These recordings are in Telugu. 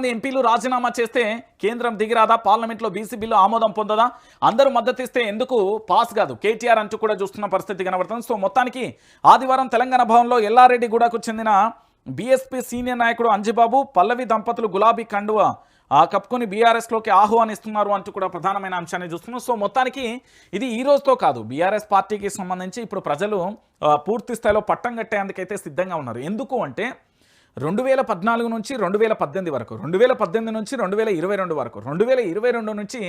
మంది ఎంపీలు రాజీనామా చేస్తే కేంద్రం దిగిరాదా? పార్లమెంట్లో బీసీ బిల్లు ఆమోదం పొందదా? అందరూ మద్దతు ఇస్తే ఎందుకు పాస్ కాదు? కేటీఆర్ అంటూ కూడా చూస్తున్న పరిస్థితి కనబడుతుంది. సో మొత్తానికి ఆదివారం తెలంగాణ భవన్లో ఎల్లారెడ్డిగూడకు చెందిన బీఎస్పీ సీనియర్ నాయకుడు అంజిబాబు పల్లవి దంపతులు గులాబీ కండువ కప్పుకొని కప్పుకొని బీఆర్ఎస్లోకి ఆహ్వానిస్తున్నారు అంటూ కూడా ప్రధానమైన అంశాన్ని చూస్తున్నాం. సో మొత్తానికి ఇది ఈ రోజుతో కాదు. బీఆర్ఎస్ పార్టీకి సంబంధించి ఇప్పుడు ప్రజలు పూర్తి స్థాయిలో పట్టం కట్టేందుకైతే సిద్ధంగా ఉన్నారు. ఎందుకు అంటే రెండు వేల పద్నాలుగు నుంచి రెండు వేల పద్దెనిమిది వరకు రెండు వేల పద్దెనిమిది నుంచి రెండు వేల ఇరవై రెండు వరకు రెండు వేల ఇరవై రెండు నుంచి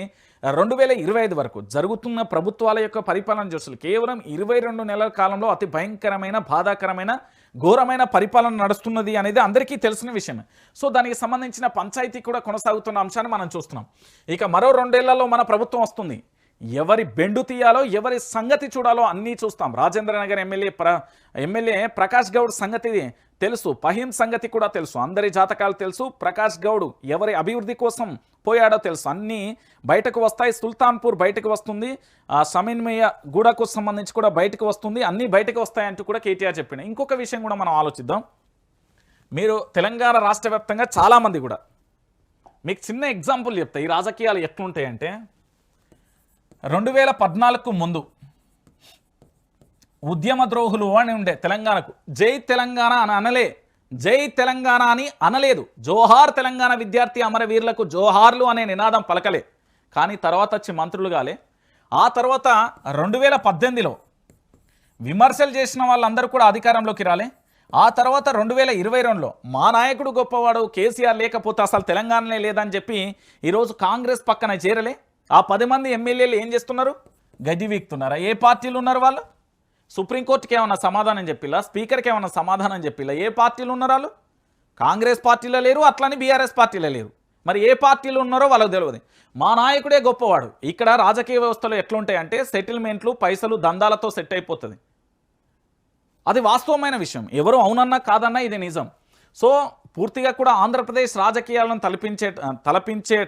రెండు వేల ఇరవై ఐదు వరకు జరుగుతున్న ప్రభుత్వాల యొక్క పరిపాలన చూసులు కేవలం ఇరవై రెండు నెలల కాలంలో అతి భయంకరమైన బాధాకరమైన ఘోరమైన పరిపాలన నడుస్తున్నది అనేది అందరికీ తెలిసిన విషయమే. సో దానికి సంబంధించిన పంచాయతీ కూడా కొనసాగుతున్న అంశాన్ని మనం చూస్తున్నాం. ఇక మరో రెండేళ్ళలో మన ప్రభుత్వం వస్తుంది. ఎవరి బెండు తీయాలో ఎవరి సంగతి చూడాలో అన్నీ చూస్తాం. రాజేంద్ర నగర్ ఎమ్మెల్యే ప్ర ఎమ్మెల్యే ప్రకాష్ గౌడ్ సంగతి తెలుసు. పహీం సంగతి కూడా తెలుసు. అందరి జాతకాలు తెలుసు. ప్రకాష్ గౌడ్ ఎవరి అభివృద్ధి కోసం పోయాడో తెలుసు. అన్నీ బయటకు వస్తాయి. సుల్తాన్పూర్ బయటకు వస్తుంది. ఆ సమన్వయ గూడకు సంబంధించి కూడా బయటకు వస్తుంది. అన్నీ బయటకు వస్తాయి అంటూ కూడా కేటీఆర్ చెప్పిన. ఇంకొక విషయం కూడా మనం ఆలోచిద్దాం. మీరు తెలంగాణ రాష్ట్ర వ్యాప్తంగా చాలామంది కూడా మీకు చిన్న ఎగ్జాంపుల్ చెప్తా. ఈ రాజకీయాలు ఎట్లుంటాయంటే రెండు వేల పద్నాలుగుకు ముందు ఉద్యమ ద్రోహులు అని ఉండే తెలంగాణకు. జై తెలంగాణ అని అనలే. జై తెలంగాణ అని అనలేదు. జోహార్ తెలంగాణ విద్యార్థి అమరవీరులకు జోహార్లు అనే నినాదం పలకలే. కానీ తర్వాత వచ్చి మంత్రులు కాలే. ఆ తర్వాత రెండు వేల పద్దెనిమిదిలో విమర్శలు చేసిన వాళ్ళందరూ కూడా అధికారంలోకి రాలే. ఆ తర్వాత రెండు వేల ఇరవై రెండులో మా నాయకుడు గొప్పవాడు కేసీఆర్ లేకపోతే అసలు తెలంగాణనే లేదని చెప్పి ఈరోజు కాంగ్రెస్ పక్కన చేరలే. ఆ పది మంది ఎమ్మెల్యేలు ఏం చేస్తున్నారు? గది వీక్తున్నారా? ఏ పార్టీలు ఉన్నారు వాళ్ళు? సుప్రీంకోర్టుకి ఏమైనా సమాధానం చెప్పిలా? స్పీకర్కి ఏమన్నా సమాధానం చెప్పిలా? ఏ పార్టీలు ఉన్నారు వాళ్ళు? కాంగ్రెస్ పార్టీలో లేరు అట్లని బీఆర్ఎస్ పార్టీలో లేరు. మరి ఏ పార్టీలు ఉన్నారో వాళ్ళకి తెలియదు. మా నాయకుడే గొప్పవాడు. ఇక్కడ రాజకీయ వ్యవస్థలో ఎట్లుంటాయంటే సెటిల్మెంట్లు పైసలు దందాలతో సెట్ అయిపోతుంది. అది వాస్తవమైన విషయం. ఎవరు అవునన్నా కాదన్నా ఇది నిజం. సో పూర్తిగా కూడా ఆంధ్రప్రదేశ్ రాజకీయాలను తలపించే తలపించే